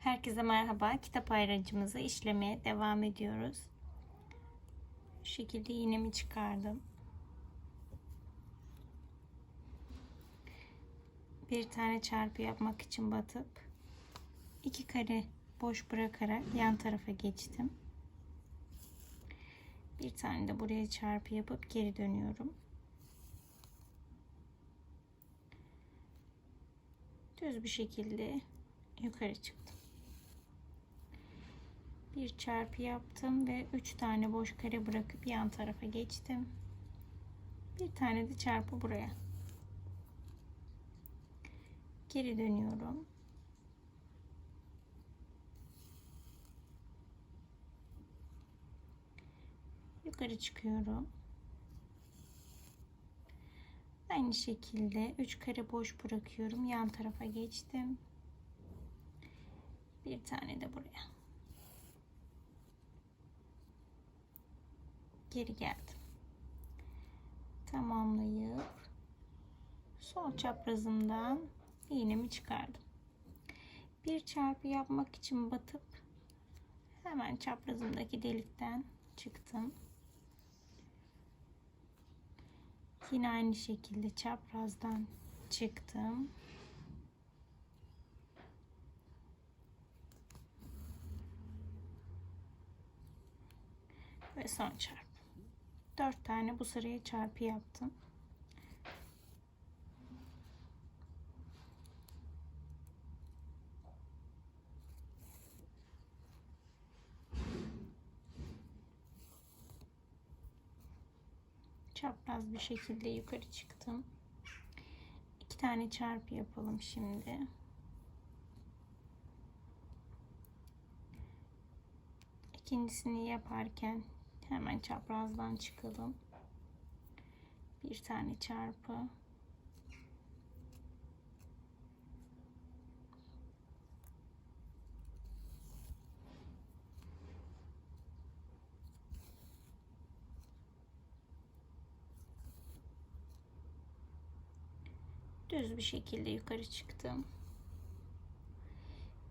Herkese merhaba. Kitap ayracımızı işlemeye devam ediyoruz. Şu şekilde iğnemi çıkardım. Bir tane çarpı yapmak için batıp iki kare boş bırakarak yan tarafa geçtim. Bir tane de buraya çarpı yapıp geri dönüyorum. Düz bir şekilde yukarı çıktım. Bir çarpı yaptım ve 3 tane boş kare bırakıp yan tarafa geçtim. Bir tane de çarpı buraya. Geri dönüyorum. Yukarı çıkıyorum. Aynı şekilde 3 kare boş bırakıyorum. Yan tarafa geçtim. Bir tane de buraya. Geri geldim. Tamamlayıp sol çaprazımdan iğnemi çıkardım. Bir çarpı yapmak için batıp hemen çaprazımdaki delikten çıktım. Yine aynı şekilde çaprazdan çıktım. Ve son çarpı. 4 tane bu sıraya çarpı yaptım. çapraz bir şekilde yukarı çıktım. İki tane çarpı yapalım şimdi. İkincisini yaparken hemen çaprazdan çıkalım. Bir tane çarpı. düz bir şekilde yukarı çıktım.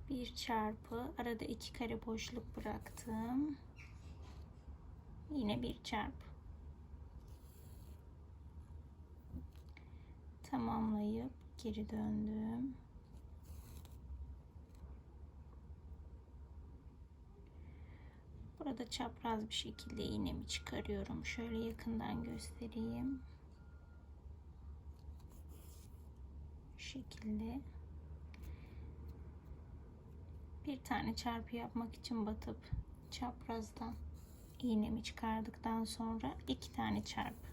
Bir çarpı arada iki kare boşluk bıraktım. Yine bir çarpı. Tamamlayıp geri döndüm. Burada çapraz bir şekilde iğnemi çıkarıyorum. Şöyle yakından göstereyim. şekilde bir tane çarpı yapmak için batıp çaprazdan iğnemi çıkardıktan sonra iki tane çarpı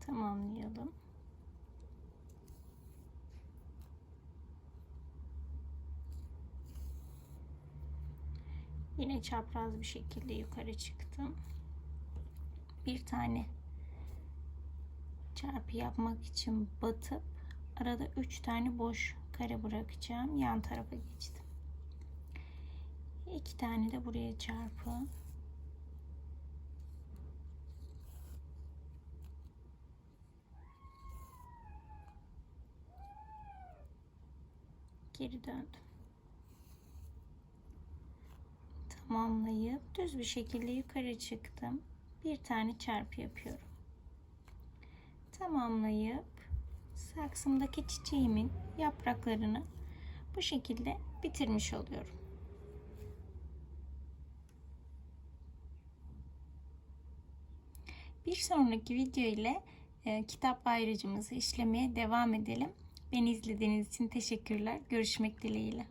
tamamlayalım. Yine çapraz bir şekilde yukarı çıktım. Bir tane çarpı yapmak için batıp arada 3 tane boş kare bırakacağım. Yan tarafa geçtim. 2 tane de buraya çarpı. Geri döndüm. Tamamlayıp düz bir şekilde yukarı çıktım. Bir tane çarpı yapıyorum tamamlayıp saksımdaki çiçeğimin yapraklarını bu şekilde bitirmiş oluyorum. Bir sonraki video ile e, kitap ayrıcımızı işlemeye devam edelim. Beni izlediğiniz için teşekkürler. Görüşmek dileğiyle.